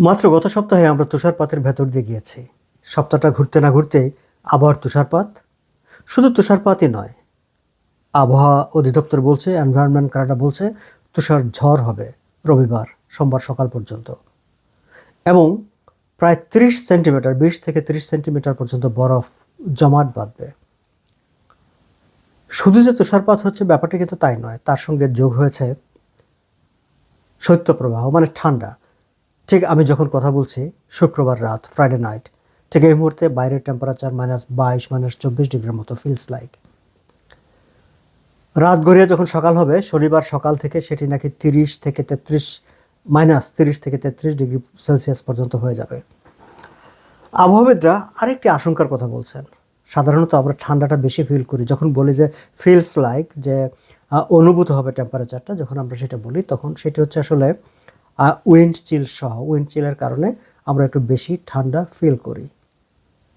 মাত্র গত সপ্তাহে আমরা তুষারপাতের ভেতর দিয়ে গিয়েছি। সপ্তাহটা ঘুরতে না ঘুরতেই আবহাওয়ার তুষারপাত? শুধু তুষারপাতই নয়। আবহাওয়া অধিদপ্তর বলছে এনভায়রনমেন্ট কানাডা বলছে, তুষার ঝড় হবে রবিবার, সোমবার সকাল পর্যন্ত। এবং প্রায় ত্রিশ সেন্টিমিটার, বিশ থেকে ত্রিশ সেন্টিমিটার পর্যন্ত বরফ জমাট বাঁধবে। শুধু যে তুষারপাত হচ্ছে, ব্যাপারটা কিন্তু তাই নয়। তার সঙ্গে যোগ হয়েছে শৈত্যপ্রবাহ মানে ঠান্ডা। ঠিক আমি যখন কথা বলছি, শুক্রবার রাত ফ্রাইডে নাইট ঠিক এই মুহূর্তে বাইরের টেম্পারেচার মাইনাস বাইশ মাইনাস চব্বিশ ডিগ্রির মতো ফিলস লাইক রাত গড়িয়ে যখন সকাল হবে, শনিবার সকাল থেকে সেটি নাকি তিরিশ থেকে তেত্রিশ মাইনাস তিরিশ থেকে তেত্রিশ ডিগ্রি সেলসিয়াস পর্যন্ত হয়ে যাবে। আবহাওয়াবিদরা আরেকটি আশঙ্কার কথা বলছেন। সাধারণত আমরা ঠান্ডাটা বেশি ফিল করি। যখন বলি যে ফিলস লাইক যে অনুভূত হবে টেম্পারেচারটা যখন আমরা সেটা বলি, তখন সেটি হচ্ছে আসলে উইন্ড চিল সহ উইন্ড চিলের কারণে আমরা একটু বেশি ঠান্ডা ফিল করি।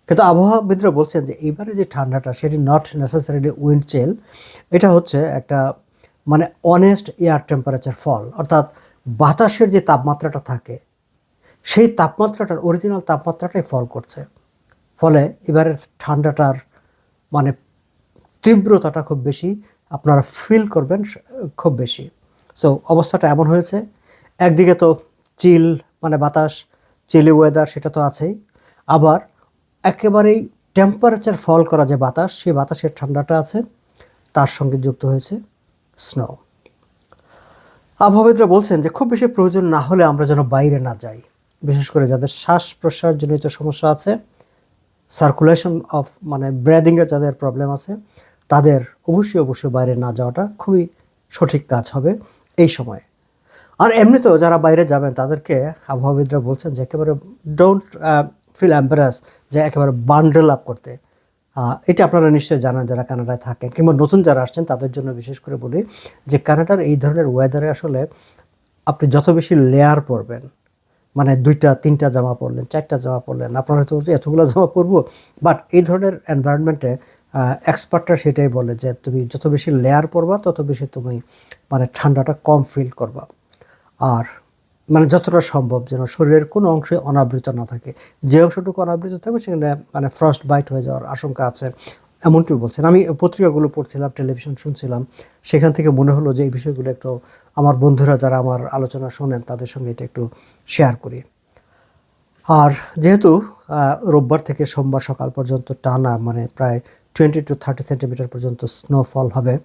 কিন্তু আবহাওয়াবিদরা বলছেন যে এইবারে যে ঠান্ডাটা, সেটি নট নেসেসারিলি উইন্ড চিল এটা হচ্ছে একটা মানে অনেস্ট এয়ার টেম্পারেচার ফল অর্থাৎ বাতাসের যে তাপমাত্রাটা থাকে, সেই তাপমাত্রাটার অরিজিনাল তাপমাত্রাটাই ফল করছে। ফলে এবারের ঠান্ডাটার মানে তীব্রতাটা খুব বেশি, আপনারা ফিল করবেন খুব বেশি। সো অবস্থাটা এমন হয়েছে একদিকে তো চিল মানে বাতাস, চিলি ওয়েদার সেটা তো আছেই। আবার একেবারেই টেম্পারেচার ফল করা যে বাতাস, সেই বাতাসের ঠান্ডাটা আছে, তার সঙ্গে যুক্ত হয়েছে স্নো আবহাওয়াবিদরা বলছেন যে খুব বেশি প্রয়োজন না হলে আমরা যেন বাইরে না যাই। বিশেষ করে যাদের শ্বাস প্রশ্বাসজনিত সমস্যা আছে সার্কুলেশন অফ মানে ব্রেদিংয়ের যাদের প্রবলেম আছে, তাদের অবশ্যই অবশ্যই বাইরে না যাওয়াটা খুবই সঠিক কাজ হবে এই সময়ে। আর এমনিতেও যারা বাইরে যাবেন, তাদেরকে আবহাওয়াবিদরা বলছেন যে একেবারে ডোন্ট ফিল অ্যাম্বারাস যে একেবারে বান্ডেল আপ করতে। এটা আপনারা নিশ্চয়ই জানেন যারা কানাডায় থাকেন কিংবা নতুন যারা আসছেন, তাদের জন্য বিশেষ করে বলি যে কানাডার এই ধরনের ওয়েদারে আসলে আপনি যত বেশি লেয়ার পরবেন মানে দুইটা, তিনটা জামা পরলেন, চারটা জামা পরলেন, আপনারা হয়তো এতগুলো জামা পরবো? বাট এই ধরনের এনভায়রনমেন্টে এক্সপার্টরা সেটাই বলে যে তুমি যত বেশি লেয়ার পরবা, তত বেশি তুমি মানে ঠান্ডাটা কম ফিল করবা। আর মানে যতটা সম্ভব যেন শরীরের কোনো অংশে অনাবৃত না থাকে। যে অংশটুকু অনাবৃত থাকবে সেখানে মানে ফ্রস্ট বাইট হয়ে যাওয়ার আশঙ্কা আছে। এমনটিও বলছেন। আমি পত্রিকাগুলো পড়ছিলাম টেলিভিশন শুনছিলাম। সেখান থেকে মনে হলো যে এই বিষয়গুলো একটু আমার বন্ধুরা যারা আমার আলোচনা শোনেন, তাদের সঙ্গে এটা একটু শেয়ার করি। আর যেহেতু রোববার থেকে সোমবার সকাল পর্যন্ত টানা মানে প্রায় টোয়েন্টি টু থার্টি সেন্টিমিটার পর্যন্ত স্নোফল হবে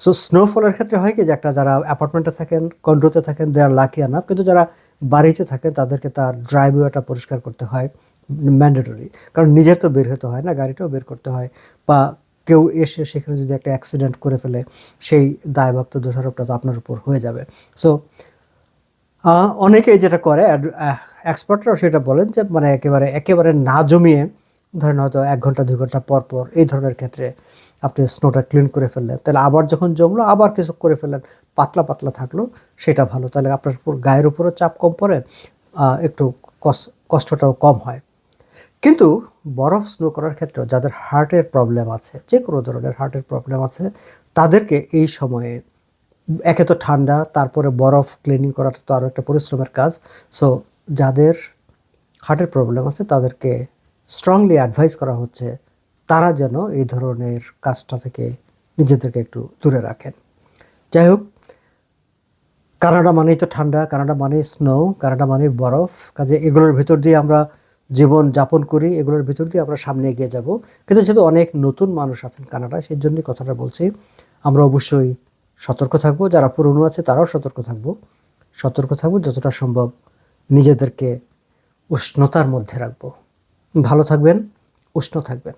সো স্নোফলের ক্ষেত্রে হয় কি যে একটা যারা অ্যাপার্টমেন্টে থাকেন কন্ডোতে থাকেন দে আর লাকি কিন্তু যারা বাড়িতে থাকেন, তাদেরকে তার ড্রাইভওয়েটা পরিষ্কার করতে হয় ম্যান্ডেটরি কারণ নিজের তো বের হতে হয় না, গাড়িটাও বের করতে হয় বা কেউ এসে সেখানে যদি একটা অ্যাক্সিডেন্ট করে ফেলে, সেই দায়ভাক্ত দোষারোপটা তো আপনার উপর হয়ে যাবে। সো অনেকেই যেটা করে এক্সপার্টরাও সেটা বলেন যে মানে একেবারে একেবারে না জমিয়ে ধরেন হয়তো এক ঘণ্টা, দুই ঘণ্টা পর পর এই ধরনের ক্ষেত্রে আপনি স্নোটা ক্লিন করে ফেললেন। তাহলে আবার যখন জমলো, আবার কিছু করে ফেললেন, পাতলা পাতলা থাকল, সেটা ভালো। তাহলে আপনার গায়ের উপরও চাপ কম পড়ে একটু কষ্টটাও কম হয়। কিন্তু বরফ স্নো করার ক্ষেত্রে যাদের হার্টের প্রবলেম আছে, যে কোনো ধরনের হার্টের প্রবলেম আছে, তাদেরকে এই সময়ে, একে তো ঠান্ডা, তারপরে বরফ ক্লিনিং করাটা তো আরও একটা পরিশ্রমের কাজ। সো যাদের হার্টের প্রবলেম আছে, তাদেরকে স্ট্রংলি অ্যাডভাইস করা হচ্ছে তারা যেন এই ধরনের কাজটা থেকে নিজেদেরকে একটু দূরে রাখেন। যাই হোক, কানাডা মানেই তো ঠান্ডা, কানাডা মানে স্নো কানাডা মানে বরফ। কাজে এগুলোর ভিতর দিয়ে আমরা জীবন যাপন করি, এগুলোর ভিতর দিয়ে আমরা সামনে এগিয়ে যাব। কিন্তু যেহেতু অনেক নতুন মানুষ আছেন কানাডায় সেই জন্যই কথাটা বলছি, আমরা অবশ্যই সতর্ক থাকব। যারা পুরনো আছে তারাও সতর্ক থাকব। সতর্ক থাকব, যতটা সম্ভব নিজেদেরকে উষ্ণতার মধ্যে রাখব। ভালো থাকবেন উষ্ণ থাকবেন।